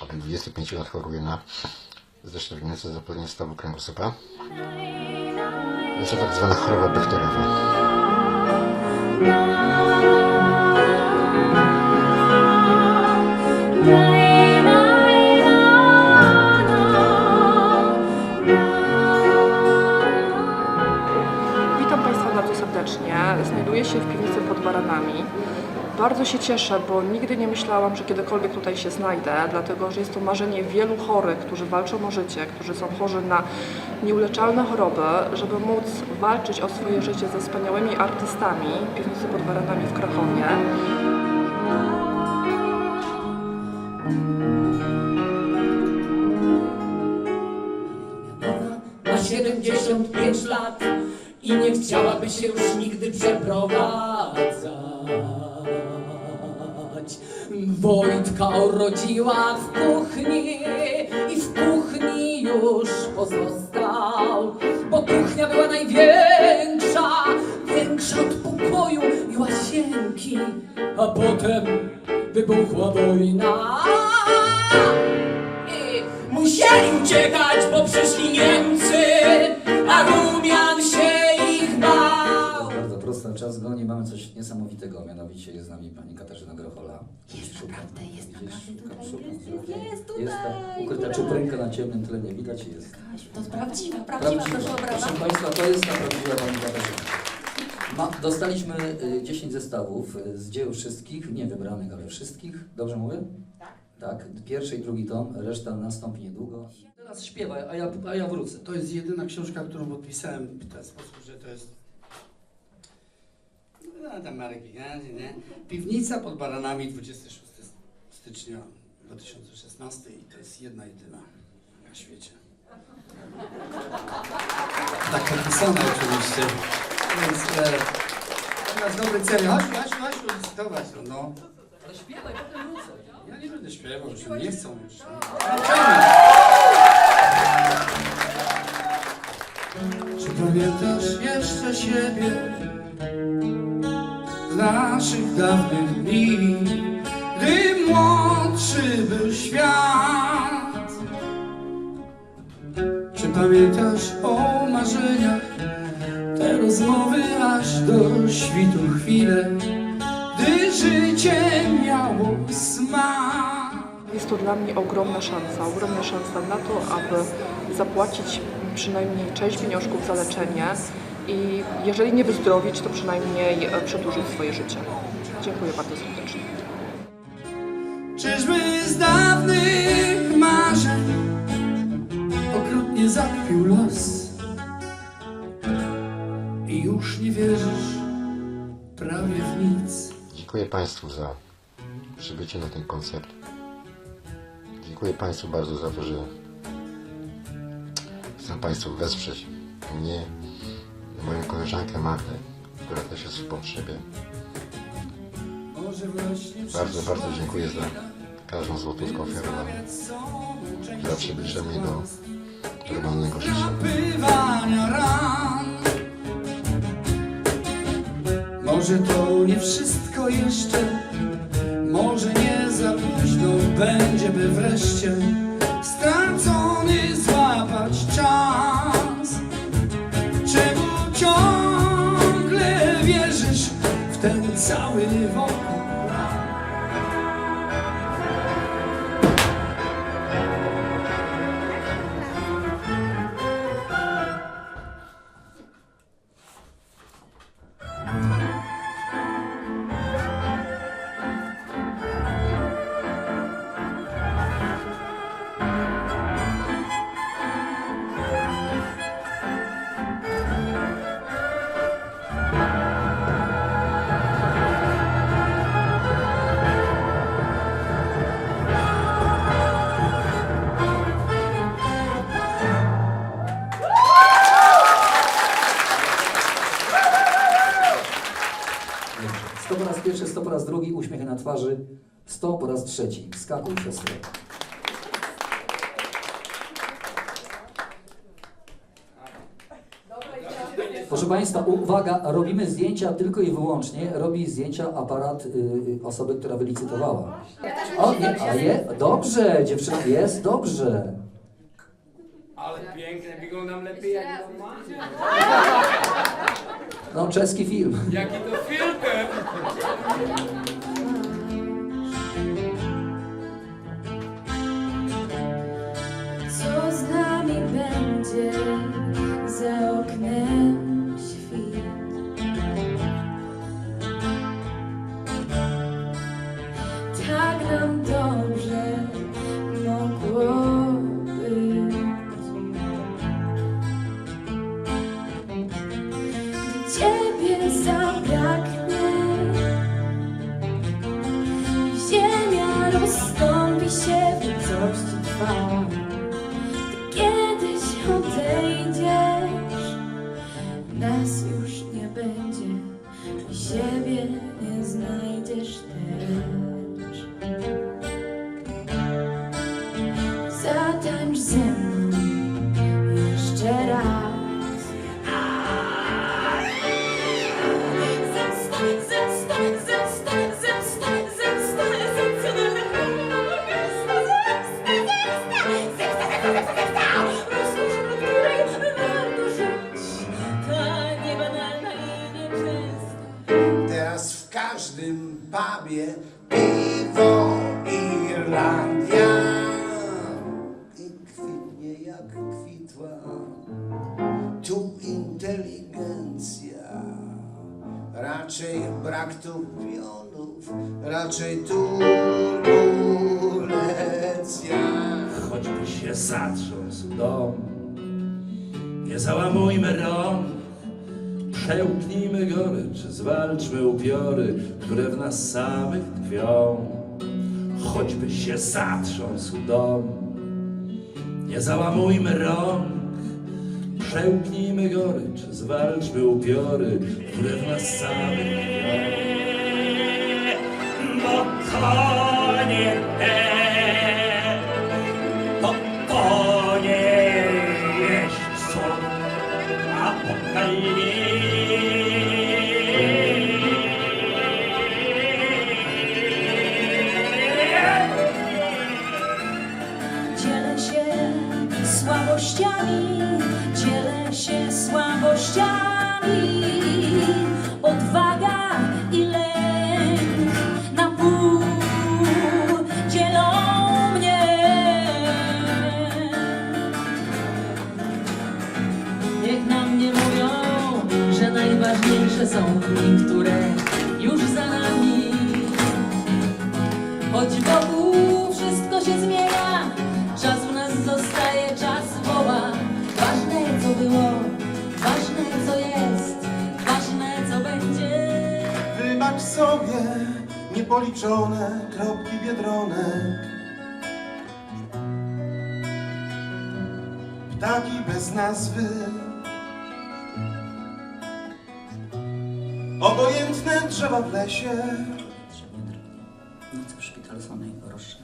Od 25 lat choruję na zeszczerniające zapalenie stawu kręgosłupa. Jest to tak zwana choroba Bechterewa. Witam Państwa bardzo serdecznie. Znajduję się w piwnicy pod Baranami. Bardzo się cieszę, bo nigdy nie myślałam, że kiedykolwiek tutaj się znajdę, dlatego że jest to marzenie wielu chorych, którzy walczą o życie, którzy są chorzy na nieuleczalne choroby, żeby móc walczyć o swoje życie ze wspaniałymi artystami piwnicy pod Baranami w Krakowie. ma 75 lat i nie chciałaby się już nigdy przeprowadzać. Wojtka urodziła w kuchni i w kuchni już pozostał, bo kuchnia była największa, większa od pokoju i łazienki, a potem wybuchła wojna. I musieli uciekać, bo przyszli Niemcy, a bał. Czas goni, mamy coś niesamowitego, mianowicie jest z nami pani Katarzyna Grochola. Jest naprawdę, jest naprawdę. Jest tutaj. Jest ta ukryta czuprynka na ciemnym tle, nie widać, jest. To prawdziwa, prawdziwa, proszę o brawa. Proszę Państwa, to jest ta prawdziwa pani Katarzyna. Ma, dostaliśmy y, 10 zestawów y, z dzieł wszystkich, nie wybranych, ale wszystkich. Dobrze mówię? Tak. Tak, pierwszy i drugi tom, reszta nastąpi niedługo. Teraz śpiewaj, a ja, a ja wrócę. To jest jedyna książka, którą podpisałem w ten sposób, że to jest. No, tam Marek Giganty, nie? Piwnica pod baranami 26 stycznia 2016 i to jest jedna jedyna na świecie. Tak podpisane oczywiście. Więc e, nas dobry cel. Chodź, chodź, chodź, licytować. No, no. Ale śpiewaj, potem wrócę. Ja nie będę śpiewał, już nie chcą już. Czy pamiętasz jeszcze siebie z naszych dawnych dni, gdy młodszy był świat? Czy pamiętasz o marzeniach, te rozmowy aż do świtu chwile, gdy życie miało smak? Jest to dla mnie ogromna szansa, ogromna szansa na to, aby zapłacić przynajmniej część pieniążków za leczenie i jeżeli nie wyzdrowić, to przynajmniej e, przedłużyć swoje życie. Dziękuję bardzo serdecznie. Czyżby z dawnych marzeń okrutnie zakpił los i już nie wierzysz prawie w nic. Dziękuję Państwu za przybycie na ten koncert. Dziękuję Państwu bardzo za to, że chcę Państwu wesprzeć mnie moją koleżankę Magdę, która też jest w potrzebie. Bardzo, bardzo dziękuję za każdą złotówkę ofiarowaną, za przybliżenie do normalnego życia. Może to nie wszystko jeszcze, może nie za późno będzie, by wreszcie ten cały wokół? Uśmiechy na twarzy. 100 po raz trzeci. Skakuj, siostro. Proszę Państwa, uwaga, robimy zdjęcia tylko i wyłącznie, robi zdjęcia aparat y, y, osoby, która wylicytowała. O, nie, a je, dobrze, dziewczyna, jest dobrze. Ale piękne, wyglądam lepiej jak normalnie. No, czeski film. Jaki to filtr! Thank you. Inteligencja. Raczej brak tu pionów, raczej turbulencja. choćby się zatrząsł dom. Nie załamujmy rąk, przełknijmy gorycz, zwalczmy upiory, które w nas samych tkwią. Choćby się zatrząsł dom. Nie załamujmy rąk, przełknijmy gorycz, zwalczmy upiory, które w nas samych. Bo konie te najważniejsze są dni, które już za nami. Choć wokół wszystko się zmienia, czas w nas zostaje, czas woła. Ważne co było, ważne co jest, ważne co będzie. Wybacz sobie niepoliczone kropki biedronek. Ptaki bez nazwy. Obojętne drzewa w lesie. Noce w szpitalu są najgorsze.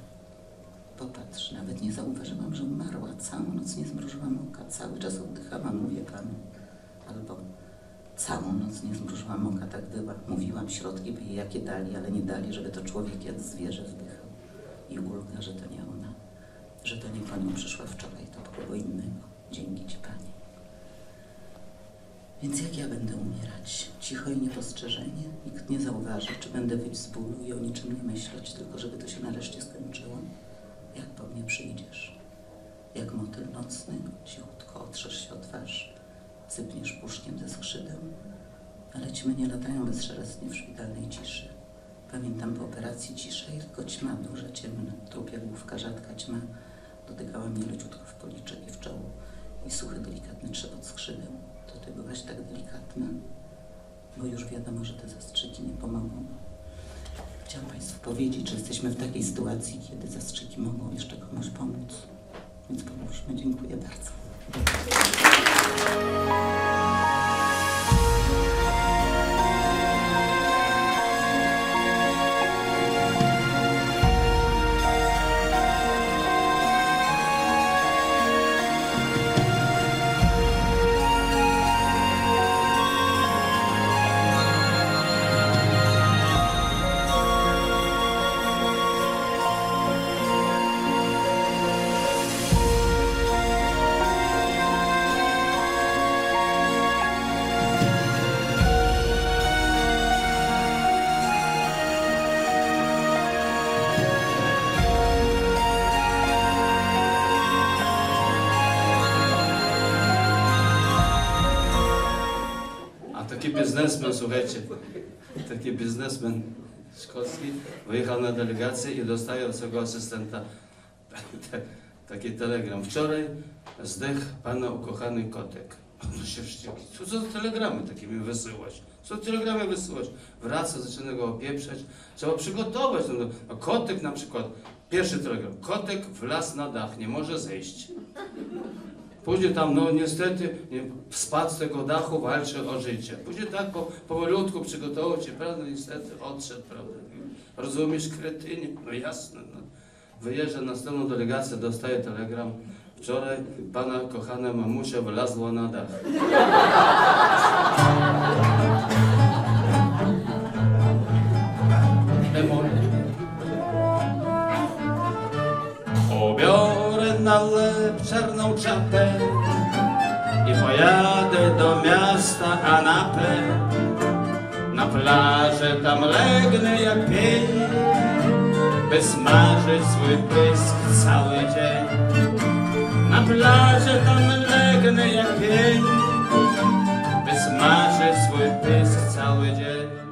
Popatrz, nawet nie zauważyłam, że umarła. Całą noc nie zmrużyłam oka, cały czas oddychałam, mówię panu. Albo całą noc nie zmrużyłam oka, tak była. Mówiłam, środki by jej jakie dali, ale nie dali, żeby to człowiek jak zwierzę wdychał. I ulga, że to nie ona, że to nie panią przyszła wczoraj, to kogo innego. Dzięki ci, pani. Więc jak ja będę umierać? Cicho i niepostrzeżenie? Nikt nie zauważy, czy będę wyć z bólu i o niczym nie myśleć, tylko żeby to się nareszcie skończyło? Jak po mnie przyjdziesz? Jak motyl nocny, cichutko otrzesz się o twarz, sypniesz puszkiem ze skrzydeł, ale ćmy nie latają bezszelestnie w szpitalnej ciszy. Pamiętam po operacji ciszę i tylko ćma, duża, ciemna, trupia główka, rzadka ćma, dotykała mnie leciutko w policzek i w czoło i suchy, delikatny trzepot skrzydeł. Byłaś tak delikatna, bo już wiadomo, że te zastrzyki nie pomogą. Chciałam Państwu powiedzieć, że jesteśmy w takiej sytuacji, kiedy zastrzyki mogą jeszcze komuś pomóc. Więc pomóżmy. Dziękuję bardzo. Biznesmen, słuchajcie, taki biznesmen szkocki wyjechał na delegację i dostaje od swojego asystenta taki telegram. Wczoraj zdech pana ukochany kotek. On się wściekł. Co za telegramy takie mi wysyłać? Co telegramy wysyłać? Wraca, zaczyna go opieprzać. Trzeba przygotować. No, kotek na przykład, pierwszy telegram. Kotek wlazł na dach, nie może zejść. Później tam, no niestety, nie, spadł z tego dachu, walczy o życie. Później tak po, powolutku przygotował się, prawda, niestety odszedł, prawda. Rozumiesz, kretynie? No jasne. No. Wyjeżdża na następną delegację, dostaje telegram. Wczoraj pana kochana mamusia wylazła na dach. palę czarną czapę i pojadę do miasta Anapę. Na plażę tam legnę jak pień, by smażyć swój pysk cały dzień. Na plażę tam legnę jak pień, by smażyć swój pysk cały dzień.